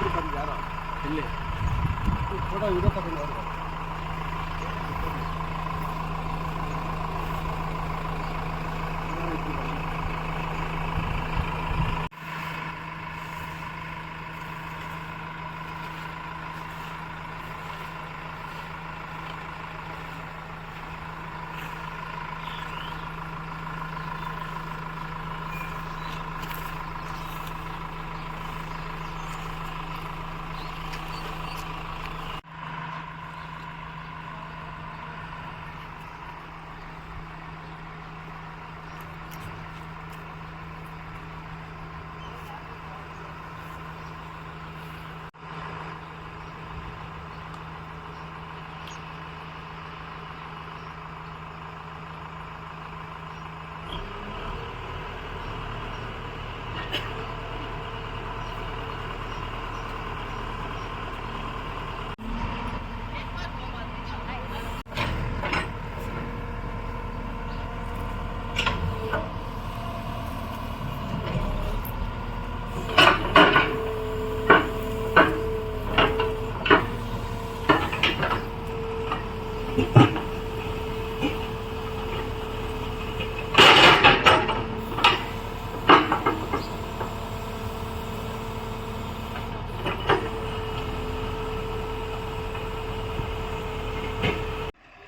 ಬಂದು ಯಾರೋ ಇಲ್ಲಿ ಫೋಟೋ ವಿಡಿಯೋ ತಗೊಂಡು ಹೋದ್ರು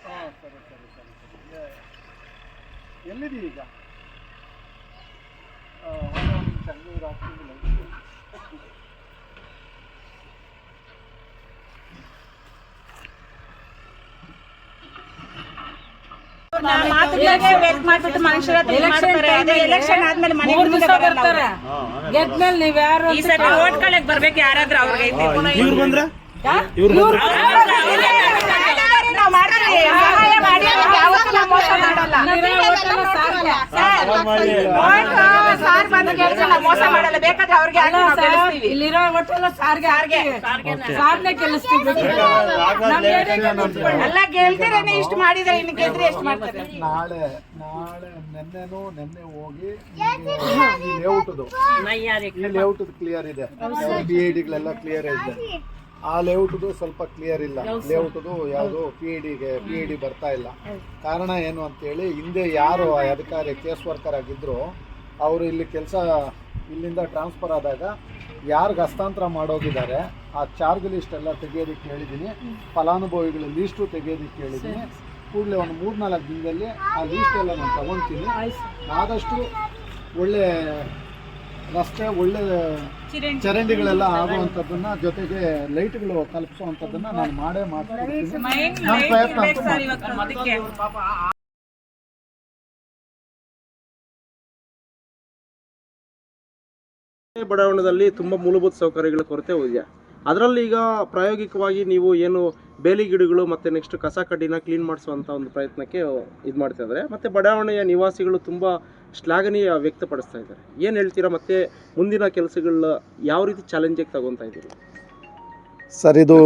ಹಾಂ ಸರಿ ಸರಿ ಸರಿ ಸರಿ ಏ- ಎಲ್ಲಿದ್ದೀ ಈಗ ಆ, ಒಂದೇ ಒಂದು ನಿಮಿಷ ಹಂಗೆ ಇರು, ಆಗ್ತಿದ್ದಿಲ್ಲ. ಮಾತುಗಳಿಗೆ ವೇಟ್ ಮಾಡ್ಬಿಟ್ಟು ಮನುಷ್ಯರ ಹತ್ರ ಇದ್ ಮಾಡ್ತಾರೆ. ಅದೇ ಎಲೆಕ್ಷನ್ ಆದ್ಮೇಲೆ ಮನೆ ಮುಂದೆ ಬರಲ್ಲ ಈಗ ಗೆದ್ಮೇಲೆ ನೀವ್ ಯಾರು ಈ ಸರಿ ಓಟ್ ಕಳೆಕ್ ಬರ್ಬೇಕು ಯಾರಾದ್ರೂ ಅವ್ರಿಗೆ ಇವ್ರು ಬಂದ್ರ? ಸಹಾಯ ಮಾಡಿ ಯಾವತ್ತೂ ಮೋಸ ಮಾಡಲ್ಲ. ಸಾರ್ ಬಂದು ಗೆಲ್ಸಲ್ಲ ಮೋಸ ಮಾಡಲ್ಲ. ಬೇಕಾದ್ರೆ ಅವ್ರಿಗೆ ಇಲ್ಲಿರೋ ಒಟ್ಟೆಲ್ಲ ಸಾರ್ಗೆ ಸಾರ್ಗೆ. ಸಾರ್ನೆ ಕೆಲಸ್ತೀವಿ. ಎಲ್ಲ ಗೆಲ್ತಿರೇನೆ ಇಷ್ಟು ಮಾಡಿದ್ರೆ ಇನ್ನು ಗೆದ್ರೆ ಎಷ್ಟು ಮಾಡ್ತಾರೆ? ನಾಳೆ ನಾಳೆ ನೆನ್ನೆನು ನೆನ್ನೆ ಹೋಗಿ ಲೇಔಟ್ ಲೇಔಟದು ಕ್ಲಿಯರ್ ಇದೆ. ಬಿ ಐ ಡಿಗಳೆಲ್ಲ ಕ್ಲಿಯರ್ ಇದೆ. ಆ ಲೇಔಟದು ಸ್ವಲ್ಪ ಕ್ಲಿಯರ್ ಇಲ್ಲ. ಲೇಔಟದು ಯಾವುದು ಪಿ ಇ ಡಿಗೆ ಪಿ ಇ ಡಿ ಬರ್ತಾ ಇಲ್ಲ. ಕಾರಣ ಏನು ಅಂತೇಳಿ ಹಿಂದೆ ಯಾರು ಆ ಅಧಿಕಾರಿ ಕೇಸ್ ವರ್ಕರ್ ಆಗಿದ್ರು ಅವರು ಇಲ್ಲಿ ಕೆಲಸ ಇಲ್ಲಿಂದ ಟ್ರಾನ್ಸ್ಫರ್ ಆದಾಗ ಯಾರಿಗೆ ಹಸ್ತಾಂತರ ಮಾಡೋಗಿದ್ದಾರೆ ಆ ಚಾರ್ಜ್ ಲಿಸ್ಟ್ ಎಲ್ಲ ತೆಗೆಯೋದಕ್ಕೆ ಹೇಳಿದ್ದೀನಿ ಫಲಾನುಭವಿಗಳ ಲೀಸ್ಟು ತೆಗೆಯೋದಕ್ಕೆ ಹೇಳಿದ್ದೀನಿ ಕೂಡಲೇ ಒಂದು ಮೂರ್ನಾಲ್ಕು ದಿನದಲ್ಲಿ ಆ ಲೀಸ್ಟ್ ಎಲ್ಲ ನಾನು ತಗೊತೀನಿ. ಆದಷ್ಟು ಒಳ್ಳೆ ರಸ್ತೆ ಒಳ್ಳೆ ಚರಂಡಿಗಳೆಲ್ಲ ಆಗುವಂಥದ್ದನ್ನ ಜೊತೆಗೆ ಲೈಟ್ಗಳು ಕಲ್ಪಿಸುವಂತದ್ದನ್ನ ನಾನು ಮಾಡೇ ಮಾಡ್ತೀನಿ ನನ್ನ ಪ್ರಯತ್ನ ಅಂತೂ ಮಾಡ್ತೀನಿ. ಬಡಾವಣೆಯಲ್ಲಿ ತುಂಬ ಮೂಲಭೂತ ಸೌಕರ್ಯಗಳ ಕೊರತೆ ಇದೆ ಅದರಲ್ಲಿ ಈಗ ಪ್ರಾಯೋಗಿಕವಾಗಿ ನೀವು ಏನು ಬೇಲಿ ಗಿಡಗಳು ಮತ್ತು ನೆಕ್ಸ್ಟ್ ಕಸ ಕಡ್ಡಿನ ಕ್ಲೀನ್ ಮಾಡಿಸುವಂಥ ಒಂದು ಪ್ರಯತ್ನಕ್ಕೆ ಇದು ಮಾಡ್ತಾ ಇದ್ದಾರೆ ಮತ್ತು ಬಡಾವಣೆಯ ನಿವಾಸಿಗಳು ತುಂಬ ಶ್ಲಾಘನೀಯ ವ್ಯಕ್ತಪಡಿಸ್ತಾ ಇದ್ದಾರೆ ಏನು ಹೇಳ್ತೀರಾ ಮತ್ತು ಮುಂದಿನ ಕೆಲಸಗಳ ಯಾವ ರೀತಿ ಚಾಲೆಂಜಿಗೆ ತಗೊತಾ ಇದ್ದೀರಿ? ಸರ್, ಇದು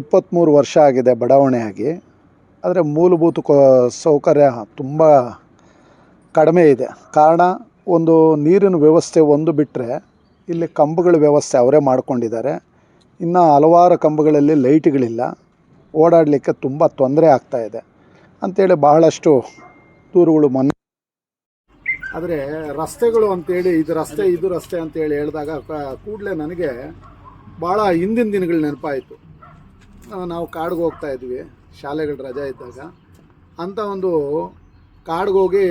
ಇಪ್ಪತ್ತ್ಮೂರು ವರ್ಷ ಆಗಿದೆ ಬಡಾವಣೆಯಾಗಿ ಆದರೆ ಮೂಲಭೂತ ಸೌಕರ್ಯ ತುಂಬ ಕಡಿಮೆ ಇದೆ. ಕಾರಣ ಒಂದು ನೀರಿನ ವ್ಯವಸ್ಥೆ ಒಂದು ಬಿಟ್ಟರೆ ಇಲ್ಲಿ ಕಂಬಗಳ ವ್ಯವಸ್ಥೆ ಅವರೇ ಮಾಡ್ಕೊಂಡಿದ್ದಾರೆ. ಇನ್ನು ಹಲವಾರು ಕಂಬಗಳಲ್ಲಿ ಲೈಟ್ಗಳಿಲ್ಲ. ಓಡಾಡಲಿಕ್ಕೆ ತುಂಬ ತೊಂದರೆ ಆಗ್ತಾ ಇದೆ. ಅಂಥೇಳಿ ಬಹಳಷ್ಟು ದೂರುಗಳು ಮೊನ್ನೆ ಆದರೆ ರಸ್ತೆಗಳು ಅಂತೇಳಿ, ಇದು ರಸ್ತೆ ಇದು ರಸ್ತೆ ಅಂತೇಳಿ ಹೇಳಿದಾಗ ಕೂಡಲೇ ನನಗೆ ಭಾಳ ಹಿಂದಿನ ದಿನಗಳು ನೆನಪಾಯಿತು. ನಾವು ಕಾಡಿಗೆ ಹೋಗ್ತಾ ಇದ್ವಿ, ಶಾಲೆಗಳು ರಜೆ ಇದ್ದಾಗ. ಅಂಥ ಒಂದು ಕಾಡಿಗೆ ಹೋಗಿ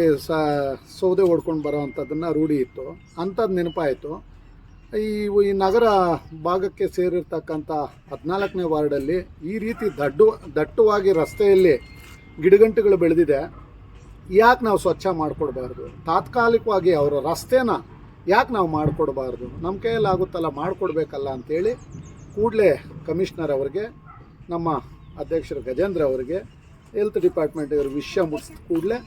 ಸೌದೆ ಹೊಡ್ಕೊಂಡು ಬರೋವಂಥದ್ದನ್ನು ರೂಢಿ ಇತ್ತು. ಅಂಥದ್ದು ನೆನಪಾಯಿತು. ಈ ಈ ನಗರ ಭಾಗಕ್ಕೆ ಸೇರಿರ್ತಕ್ಕಂಥ ಹದಿನಾಲ್ಕನೇ ವಾರ್ಡಲ್ಲಿ ಈ ರೀತಿ ದಡ್ಡು ದಟ್ಟವಾಗಿ ರಸ್ತೆಯಲ್ಲಿ ಗಿಡಗಂಟುಗಳು ಬೆಳೆದಿದೆ. ಯಾಕೆ ನಾವು ಸ್ವಚ್ಛ ಮಾಡಿಕೊಡ್ಬಾರ್ದು? ತಾತ್ಕಾಲಿಕವಾಗಿ ಅವರ ರಸ್ತೆನ ಯಾಕೆ ನಾವು ಮಾಡಿಕೊಡ್ಬಾರ್ದು? ನಮ್ಮ ಕೈಯಲ್ಲಿ ಆಗುತ್ತಲ್ಲ ಮಾಡಿಕೊಡ್ಬೇಕಲ್ಲ ಅಂತೇಳಿ ಕೂಡಲೇ ಕಮಿಷನರ್ ಅವರಿಗೆ, ನಮ್ಮ ಅಧ್ಯಕ್ಷರು ಗಜೇಂದ್ರ ಅವರಿಗೆ, ಹೆಲ್ತ್ ಡಿಪಾರ್ಟ್ಮೆಂಟ್ ಇವರು ವಿಷಯ ಮುಗಿಸಿದ ಕೂಡಲೇ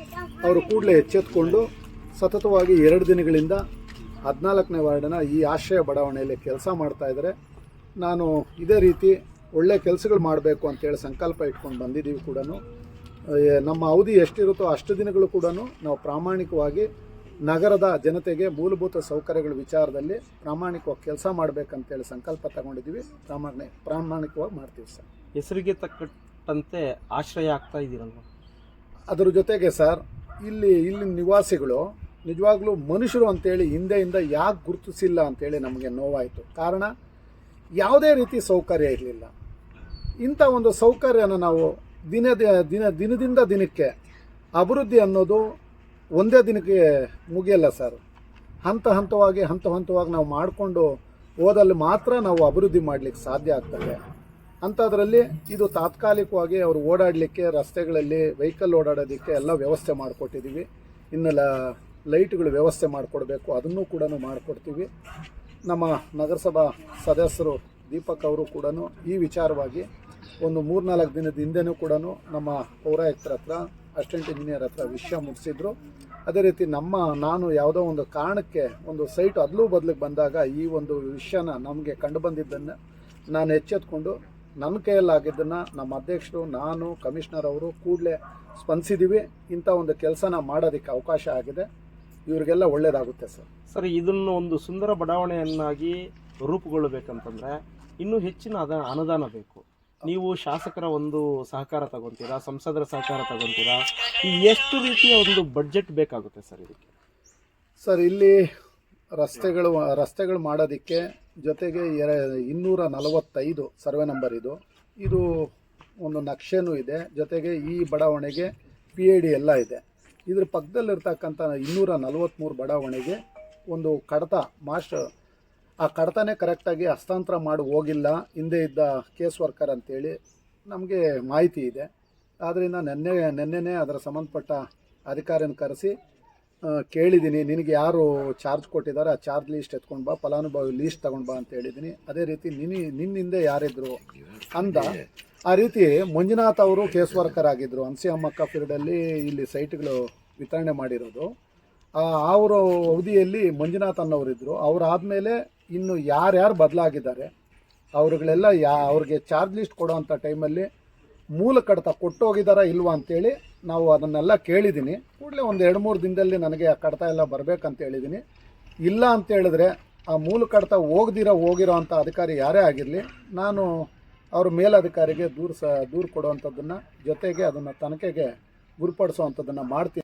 ಅವರು ಕೂಡಲೇ ಎಚ್ಚೆತ್ಕೊಂಡು ಸತತವಾಗಿ ಎರಡು ದಿನಗಳಿಂದ ಹದಿನಾಲ್ಕನೇ ವಾರ್ಡಿನ ಈ ಆಶ್ರಯ ಬಡಾವಣೆಯಲ್ಲಿ ಕೆಲಸ ಮಾಡ್ತಾ ಇದ್ದಾರೆ. ನಾನು ಇದೇ ರೀತಿ ಒಳ್ಳೆ ಕೆಲಸಗಳು ಮಾಡಬೇಕು ಅಂತೇಳಿ ಸಂಕಲ್ಪ ಇಟ್ಕೊಂಡು ಬಂದಿದ್ದೀವಿ ಕೂಡ ನಮ್ಮ ಅವಧಿ ಎಷ್ಟಿರುತ್ತೋ ಅಷ್ಟು ದಿನಗಳು ಕೂಡ ನಾವು ಪ್ರಾಮಾಣಿಕವಾಗಿ ನಗರದ ಜನತೆಗೆ ಮೂಲಭೂತ ಸೌಕರ್ಯಗಳ ವಿಚಾರದಲ್ಲಿ ಪ್ರಾಮಾಣಿಕವಾಗಿ ಕೆಲಸ ಮಾಡಬೇಕಂತೇಳಿ ಸಂಕಲ್ಪ ತಗೊಂಡಿದ್ದೀವಿ. ಪ್ರಾಮಾಣಿ ಪ್ರಾಮಾಣಿಕವಾಗಿ ಮಾಡ್ತೀವಿ ಸರ್. ಹೆಸರಿಗೆ ತಕ್ಕಂತೆ ಆಶ್ರಯ ಆಗ್ತಾ ಇದ್ದೀರಲ್ವ ಅದರ ಜೊತೆಗೆ ಸರ್ ಇಲ್ಲಿ ಇಲ್ಲಿನ ನಿವಾಸಿಗಳು ನಿಜವಾಗ್ಲೂ ಮನುಷ್ಯರು ಅಂತೇಳಿ ಹಿಂದೆಯಿಂದ ಯಾಕೆ ಗುರುತಿಸಿಲ್ಲ ಅಂತೇಳಿ ನಮಗೆ ನೋವಾಯಿತು. ಕಾರಣ ಯಾವುದೇ ರೀತಿ ಸೌಕರ್ಯ ಇರಲಿಲ್ಲ. ಇಂಥ ಒಂದು ಸೌಕರ್ಯನ ನಾವು ದಿನ ದಿನ, ದಿನದಿಂದ ದಿನಕ್ಕೆ ಅಭಿವೃದ್ಧಿ ಅನ್ನೋದು ಒಂದೇ ದಿನಕ್ಕೆ ಮುಗಿಯಲ್ಲ ಸರ್. ಹಂತ ಹಂತವಾಗಿ ಹಂತ ಹಂತವಾಗಿ ನಾವು ಮಾಡಿಕೊಂಡು ಹೋದಲ್ಲಿ ಮಾತ್ರ ನಾವು ಅಭಿವೃದ್ಧಿ ಮಾಡಲಿಕ್ಕೆ ಸಾಧ್ಯ ಆಗ್ತದೆ. ಅಂಥದ್ರಲ್ಲಿ ಇದು ತಾತ್ಕಾಲಿಕವಾಗಿ ಅವರು ಓಡಾಡಲಿಕ್ಕೆ, ರಸ್ತೆಗಳಲ್ಲಿ ವೆಹಿಕಲ್ ಓಡಾಡೋದಕ್ಕೆ ಎಲ್ಲ ವ್ಯವಸ್ಥೆ ಮಾಡಿಕೊಟ್ಟಿದ್ದೀವಿ. ಇನ್ನೆಲ್ಲ ಲೈಟ್ಗಳು ವ್ಯವಸ್ಥೆ ಮಾಡಿಕೊಡ್ಬೇಕು. ಅದನ್ನು ಕೂಡ ಮಾಡಿಕೊಡ್ತೀವಿ. ನಮ್ಮ ನಗರಸಭಾ ಸದಸ್ಯರು ದೀಪಕ್ ಅವರು ಕೂಡ ಈ ವಿಚಾರವಾಗಿ ಒಂದು ಮೂರ್ನಾಲ್ಕು ದಿನದ ಹಿಂದೆನೂ ಕೂಡ ನಮ್ಮ ಪೌರಾಯುಕ್ತರ ಹತ್ರ, ಅಸಿಸ್ಟೆಂಟ್ ಇಂಜಿನಿಯರ್ ಹತ್ರ ವಿಷಯ ಮುಗಿಸಿದ್ರು. ಅದೇ ರೀತಿ ನಮ್ಮ, ನಾನು ಯಾವುದೋ ಒಂದು ಕಾರಣಕ್ಕೆ ಒಂದು ಸೈಟ್ ಅದಲು ಬದಲಿಗೆ ಬಂದಾಗ ಈ ಒಂದು ವಿಷಯನ ನಮಗೆ ಕಂಡು ಬಂದಿದ್ದನ್ನು ನಾನು ಎಚ್ಚೆತ್ಕೊಂಡು ನನ್ನ ಕೈಯಲ್ಲಾಗಿದ್ದನ್ನು ನಮ್ಮ ಅಧ್ಯಕ್ಷರು, ನಾನು, ಕಮಿಷನರ್ ಅವರು ಕೂಡಲೇ ಸ್ಪಂದಿಸಿದ್ದೀವಿ ಇಂಥ ಒಂದು ಕೆಲಸನ ಮಾಡೋದಕ್ಕೆ ಅವಕಾಶ ಆಗಿದೆ. ಇವರಿಗೆಲ್ಲ ಒಳ್ಳೆಯದಾಗುತ್ತೆ ಸರ್. ಸರ್ ಇದನ್ನು ಒಂದು ಸುಂದರ ಬಡಾವಣೆಯನ್ನಾಗಿ ರೂಪುಗೊಳ್ಳಬೇಕಂತಂದ್ರೆ ಇನ್ನೂ ಹೆಚ್ಚಿನ ಅದ ಅನುದಾನ ಬೇಕು. ನೀವು ಶಾಸಕರ ಒಂದು ಸಹಕಾರ ತಗೊಂತೀರಾ ಸಂಸದರ ಸಹಕಾರ ತಗೊಂತೀರಾ? ಈ ಎಷ್ಟು ರೀತಿಯ ಒಂದು ಬಡ್ಜೆಟ್ ಬೇಕಾಗುತ್ತೆ ಸರ್ ಇದಕ್ಕೆ? ಸರ್ ಇಲ್ಲಿ ರಸ್ತೆಗಳು ರಸ್ತೆಗಳು ಮಾಡೋದಕ್ಕೆ ಜೊತೆಗೆ ಎರ ಇನ್ನೂರ ನಲವತ್ತೈದು ಸರ್ವೆ ನಂಬರ್ ಇದು. ಇದು ಒಂದು ನಕ್ಷೆನೂ ಇದೆ. ಜೊತೆಗೆ ಈ ಬಡಾವಣೆಗೆ ಪಿ ಎ ಡಿ ಎಲ್ಲ ಇದೆ. ಇದ್ರ ಪಕ್ಕದಲ್ಲಿರ್ತಕ್ಕಂಥ ಇನ್ನೂರ ನಲವತ್ತ್ಮೂರು ಬಡಾವಣೆಗೆ ಒಂದು ಕಡತ ಮಾಸ್ಟರ್, ಆ ಕಡತನೇ ಕರೆಕ್ಟಾಗಿ ಹಸ್ತಾಂತರ ಮಾಡಿ ಹೋಗಿಲ್ಲ, ಹಿಂದೆ ಇದ್ದ ಕೇಸ್ ವರ್ಕರ್ ಅಂತೇಳಿ ನಮಗೆ ಮಾಹಿತಿ ಇದೆ. ಆದ್ದರಿಂದ ನೆನ್ನೆ, ನೆನ್ನೆನೇ ಅದರ ಸಂಬಂಧಪಟ್ಟ ಅಧಿಕಾರಿಯನ್ನು ಕರೆಸಿ ಕೇಳಿದ್ದೀನಿ, ನಿನಗೆ ಯಾರು ಚಾರ್ಜ್ ಕೊಟ್ಟಿದ್ದಾರೆ, ಆ ಚಾರ್ಜ್ ಲೀಸ್ಟ್ ಎತ್ಕೊಂಡು ಬಾ, ಫಲಾನುಭವಿ ಲೀಸ್ಟ್ ತಗೊಂಡು ಬಾ ಅಂತ ಹೇಳಿದ್ದೀನಿ. ಅದೇ ರೀತಿ ನಿನ್ನ, ನಿನ್ನಿಂದ ಯಾರಿದ್ರು ಅಂದ, ಆ ರೀತಿ ಮಂಜುನಾಥ್ ಅವರು ಕೇಸ್ ವರ್ಕರ್ ಆಗಿದ್ದರು ಹಂಸಿಯಮ್ಮಕ್ಕ ಫೀಲ್ಡಲ್ಲಿ ಇಲ್ಲಿ ಸೈಟ್ಗಳು ವಿತರಣೆ ಮಾಡಿರೋದು. ಅವರ ಅವಧಿಯಲ್ಲಿ ಮಂಜುನಾಥ್ ಅನ್ನೋರಿದ್ದರು ಅವರಾದಮೇಲೆ ಇನ್ನು ಯಾರ್ಯಾರು ಬದಲಾಗಿದ್ದಾರೆ, ಅವರುಗಳೆಲ್ಲ ಯಾ, ಅವ್ರಿಗೆ ಚಾರ್ಜ್ ಲಿಸ್ಟ್ ಕೊಡೋವಂಥ ಟೈಮಲ್ಲಿ ಮೂಲ ಕಡತ ಕೊಟ್ಟೋಗಿದಾರಾ ಇಲ್ವಾ ಅಂತೇಳಿ ನಾವು ಅದನ್ನೆಲ್ಲ ಕೇಳಿದ್ದೀನಿ ಕೂಡಲೇ ಒಂದು ಎರಡು ಮೂರು ದಿನದಲ್ಲಿ ನನಗೆ ಆ ಕಡತ ಎಲ್ಲ ಬರಬೇಕಂತ ಹೇಳಿದ್ದೀನಿ ಇಲ್ಲ ಅಂತ ಹೇಳಿದ್ರೆ ಆ ಮೂಲ ಕಡತ ಹೋಗ್ದಿರೋ ಹೋಗಿರೋ ಅಂಥ ಅಧಿಕಾರಿ ಯಾರೇ ಆಗಿರಲಿ, ನಾನು ಅವ್ರ ಮೇಲಧಿಕಾರಿಗೆ ದೂರು ಸ, ದೂರು ಕೊಡುವಂಥದ್ದನ್ನು ಜೊತೆಗೆ ಅದನ್ನು ತನಿಖೆಗೆ ಗುರುಪಡಿಸುವಂಥದ್ದನ್ನು ಮಾಡ್ತೀನಿ.